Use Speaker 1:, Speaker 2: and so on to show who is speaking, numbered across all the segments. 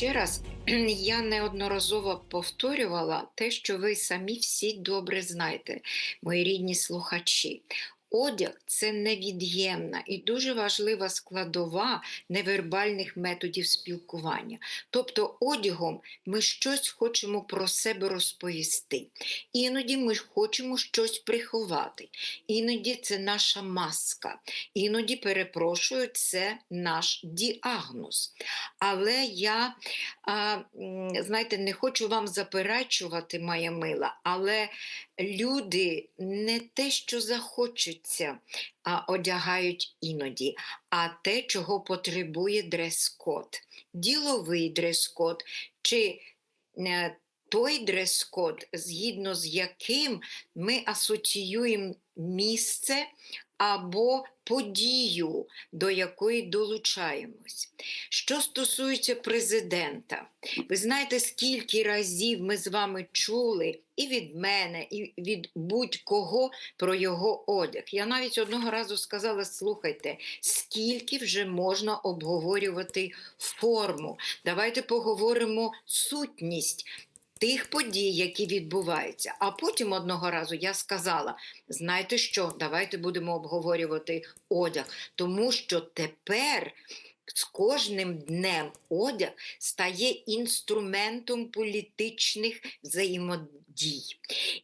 Speaker 1: Ще раз, я неодноразово повторювала те, що ви самі всі добре знаєте, мої рідні слухачі. Одяг це невід'ємна і дуже важлива складова невербальних методів спілкування. Тобто, одягом ми щось хочемо про себе розповісти. Іноді ми хочемо щось приховати, іноді це наша маска, іноді, перепрошую, це наш діагноз. Але я, а, знаєте, не хочу вам заперечувати, моя мила, але люди не те, що захочуться, а одягають іноді, а те, чого потребує дрес-код. Діловий дрес-код чи е, той дрес-код, згідно з яким ми асоціюємо місце або подію, до якої долучаємось. Що стосується президента, ви знаєте, скільки разів ми з вами чули і від мене, і від будь-кого про його одяг. Я навіть одного разу сказала: слухайте, скільки вже можна обговорювати форму. Давайте поговоримо сутність. Тих подій, які відбуваються. А потім одного разу я сказала: знаєте що, давайте будемо обговорювати одяг, тому що тепер з кожним днем одяг стає інструментом політичних взаємодій.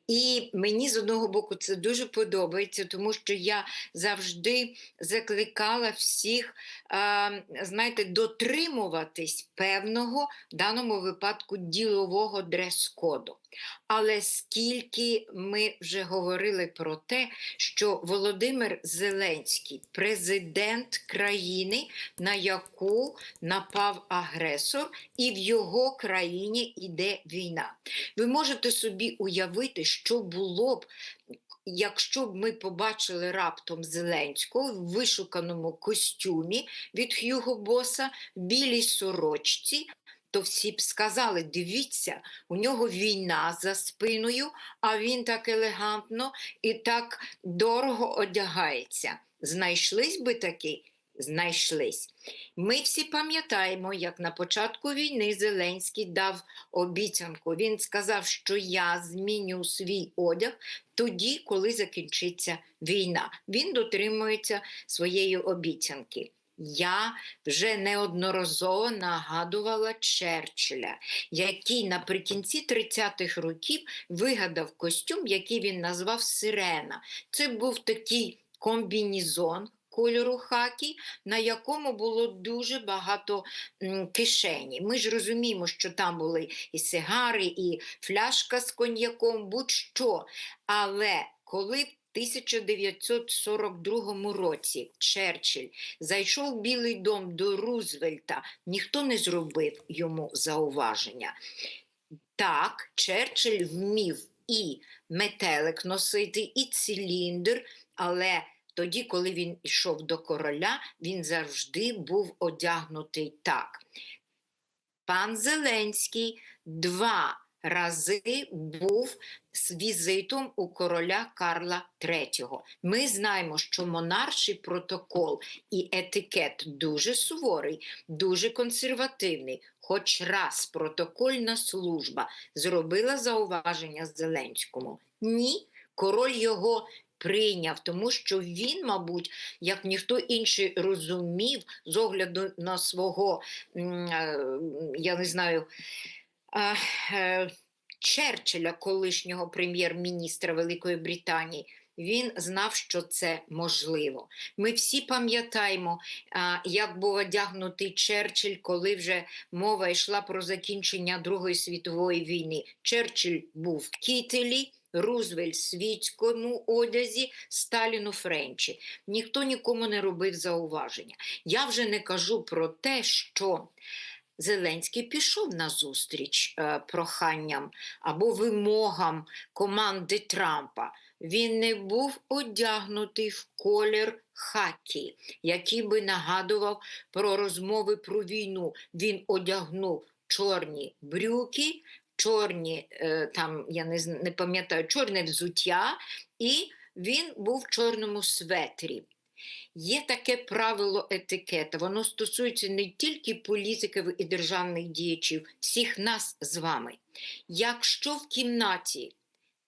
Speaker 1: І мені з одного боку це дуже подобається, тому що я завжди закликала всіх, е, знаєте, дотримуватись певного в даному випадку ділового дрес-коду. Але скільки ми вже говорили про те, що Володимир Зеленський президент країни, на яку напав агресор, і в його країні йде війна. Ви можете собі уявити, що було б. Якщо б ми побачили раптом Зеленського в вишуканому костюмі від Х'юго Боса, в білій сорочці, то всі б сказали: дивіться, у нього війна за спиною, а він так елегантно і так дорого одягається. Знайшлись би такі? Знайшлись. Ми всі пам'ятаємо, як на початку війни Зеленський дав обіцянку. Він сказав, що я зміню свій одяг тоді, коли закінчиться війна. Він дотримується своєї обіцянки. Я вже неодноразово нагадувала Черчилля, який наприкінці 30-х років вигадав костюм, який він назвав Сирена. Це був такий комбінізон. Кольору хакі, на якому було дуже багато кишені. Ми ж розуміємо, що там були і сигари, і фляшка з коньяком, будь-що. Але коли 1942 році Черчилль зайшов в Білий дом до Рузвельта, ніхто не зробив йому зауваження. Так, Черчилль вмів і метелик носити, і циліндр, але тоді, коли він йшов до короля, він завжди був одягнутий так. Пан Зеленський два рази був з візитом у короля Карла III. Ми знаємо, що монарший протокол і етикет дуже суворий, дуже консервативний. Хоч раз протокольна служба зробила зауваження Зеленському. Ні, король його прийняв, тому що він, мабуть, як ніхто інший розумів з огляду на свого, е, я не знаю, Черчилля, колишнього прем'єр-міністра Великої Британії. Він знав, що це можливо. Ми всі пам'ятаємо, як був одягнутий Черчилль, коли вже мова йшла про закінчення Другої світової війни. Черчилль був в кітелі, Рузвельт в світському одязі, Сталін у Френчі. Ніхто нікому не робив зауваження. Я вже не кажу про те, що Зеленський пішов на зустріч е, проханням або вимогам команди Трампа. Він не був одягнутий в колір хакі, який би нагадував про розмови про війну. Він одягнув чорні брюки, чорні, е, там, я не, не пам'ятаю, чорне взуття, і він був в чорному светрі. Є таке правило етикета. Воно стосується не тільки політиків і державних діячів, всіх нас з вами. Якщо в кімнаті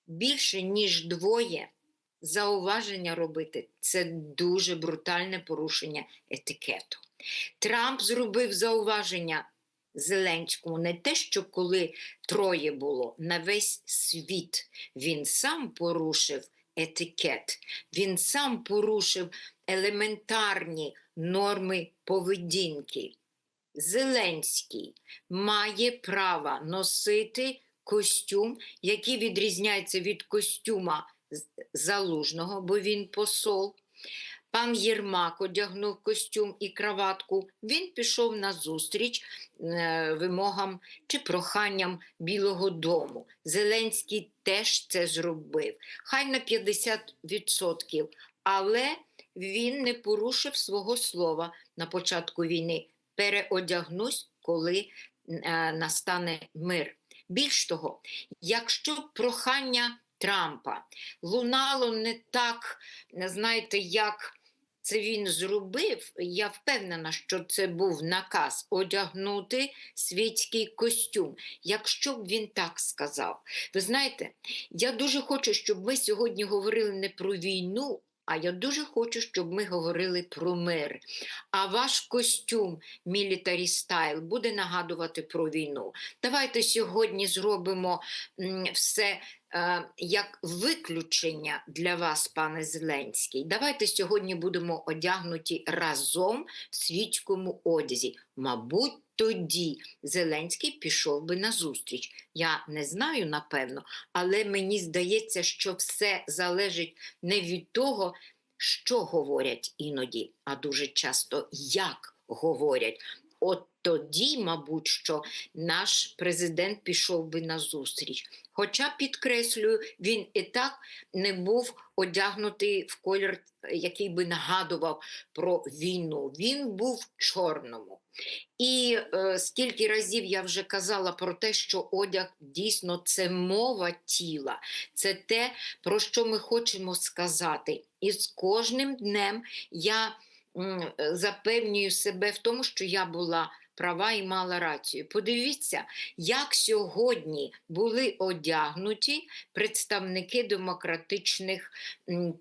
Speaker 1: більше, ніж двоє, зауваження робити це дуже брутальне порушення етикету. Трамп зробив зауваження Зеленському не те, що коли троє було на весь світ. Він сам порушив етикет, він сам порушив елементарні норми поведінки. Зеленський має право носити костюм, який відрізняється від костюма залужного, бо він посол. Пан Єрмак одягнув костюм і краватку. Він пішов на зустріч е, вимогам чи проханням Білого Дому. Зеленський теж це зробив. Хай на 50%, але він не порушив свого слова на початку війни. Переодягнусь, коли е, настане мир. Більш того, якщо прохання Трампа лунало не так, знаєте, як це він зробив, я впевнена, що це був наказ одягнути світський костюм. Якщо б він так сказав. Ви знаєте, я дуже хочу, щоб ми сьогодні говорили не про війну, а я дуже хочу, щоб ми говорили про мир. А ваш костюм Military Style буде нагадувати про війну. Давайте сьогодні зробимо все як виключення для вас, пане Зеленський. Давайте сьогодні будемо одягнуті разом в світському одязі. Мабуть, тоді Зеленський пішов би на зустріч. Я не знаю, напевно, але мені здається, що все залежить не від того, що говорять іноді, а дуже часто як говорять. От тоді, мабуть, що наш президент пішов би на зустріч. Хоча, підкреслюю, він і так не був одягнутий в колір, який би нагадував про війну. Він був в чорному. І е, скільки разів я вже казала про те, що одяг дійсно це мова тіла, це те, про що ми хочемо сказати. І з кожним днем я м, е, запевнюю себе в тому, що я була права і мала рацію. Подивіться, як сьогодні були одягнуті представники демократичних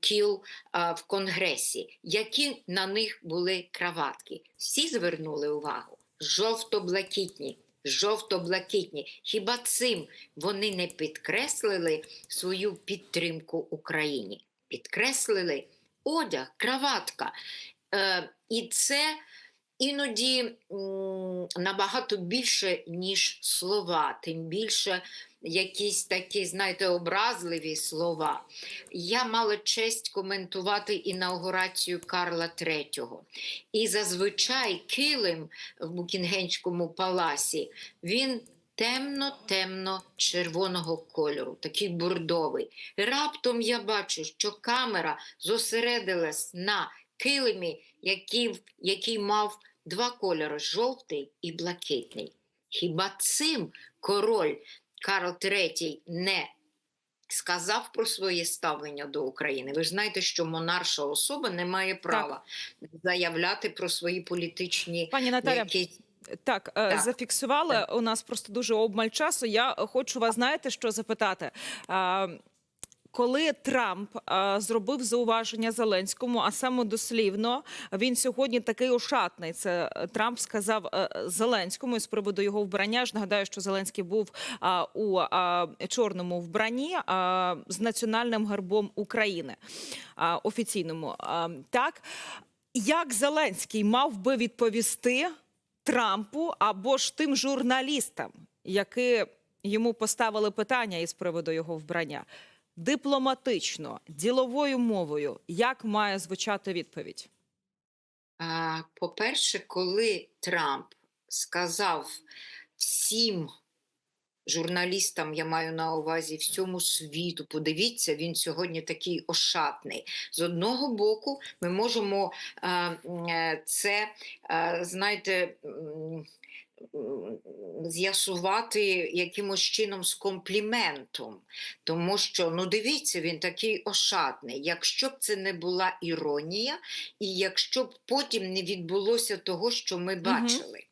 Speaker 1: кіл в Конгресі, які на них були краватки. Всі звернули увагу. Жовто-блакитні. Жовто-блакитні. Хіба цим вони не підкреслили свою підтримку Україні? Підкреслили одяг, краватка. Е, і це іноді набагато більше, ніж слова, тим більше якісь такі, знаєте, образливі слова. Я мала честь коментувати інаугурацію Карла III. І зазвичай килим в Букінгенському паласі він темно-темно червоного кольору, такий бурдовий. Раптом я бачу, що камера зосередилась на килимі, який, який мав два кольори жовтий і блакитний. Хіба цим король Карл III не сказав про своє ставлення до України? Ви ж знаєте, що монарша особа не має права заявляти про свої політичні
Speaker 2: Пані Наталя,
Speaker 1: якісь.
Speaker 2: так, е,
Speaker 1: Так.
Speaker 2: зафіксували. У нас просто дуже обмаль часу. Я хочу вас, знаєте, що запитати. Коли Трамп а, зробив зауваження Зеленському, а саме дослівно, він сьогодні такий ошатний. Це е, Трамп сказав е, Зеленському з приводу його вбрання. Ж нагадаю, що Зеленський був а, у а, чорному вбранні а, з національним гербом України а, офіційному. А, так як Зеленський мав би відповісти Трампу або ж тим журналістам, які йому поставили питання із приводу його вбрання? Дипломатично, діловою мовою, як має звучати відповідь?
Speaker 1: По-перше, коли Трамп сказав всім журналістам, я маю на увазі всьому світу, подивіться, він сьогодні такий ошатний. З одного боку, ми можемо е, це, знаєте, з'ясувати якимось чином з компліментом, тому що ну дивіться, він такий ошатний. Якщо б це не була іронія, і якщо б потім не відбулося того, що ми бачили.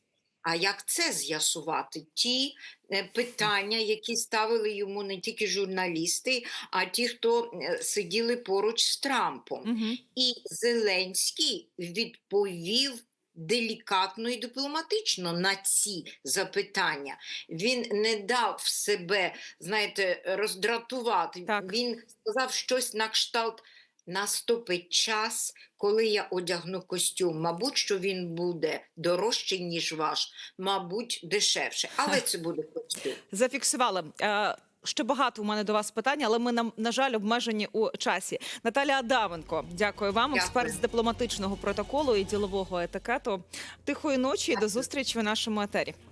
Speaker 1: А як це з'ясувати? Ті е, питання, які ставили йому не тільки журналісти, а ті, хто е, сиділи поруч з Трампом.
Speaker 2: Мгм.
Speaker 1: І Зеленський відповів делікатно і дипломатично на ці запитання. Він не дав себе, знаєте, роздратувати.
Speaker 2: Так.
Speaker 1: Він сказав щось на кшталт. Наступить час, коли я одягну костюм. Мабуть, що він буде дорожчий, ніж ваш, мабуть, дешевше. Але це буде костюм.
Speaker 2: Зафіксували. Ще багато у мене до вас питань, але ми на, на жаль обмежені у часі. Наталя Адаменко, дякую вам,
Speaker 1: Дякую.
Speaker 2: експерт з дипломатичного протоколу і ділового етикету. Тихої ночі і до зустрічі в нашому етері.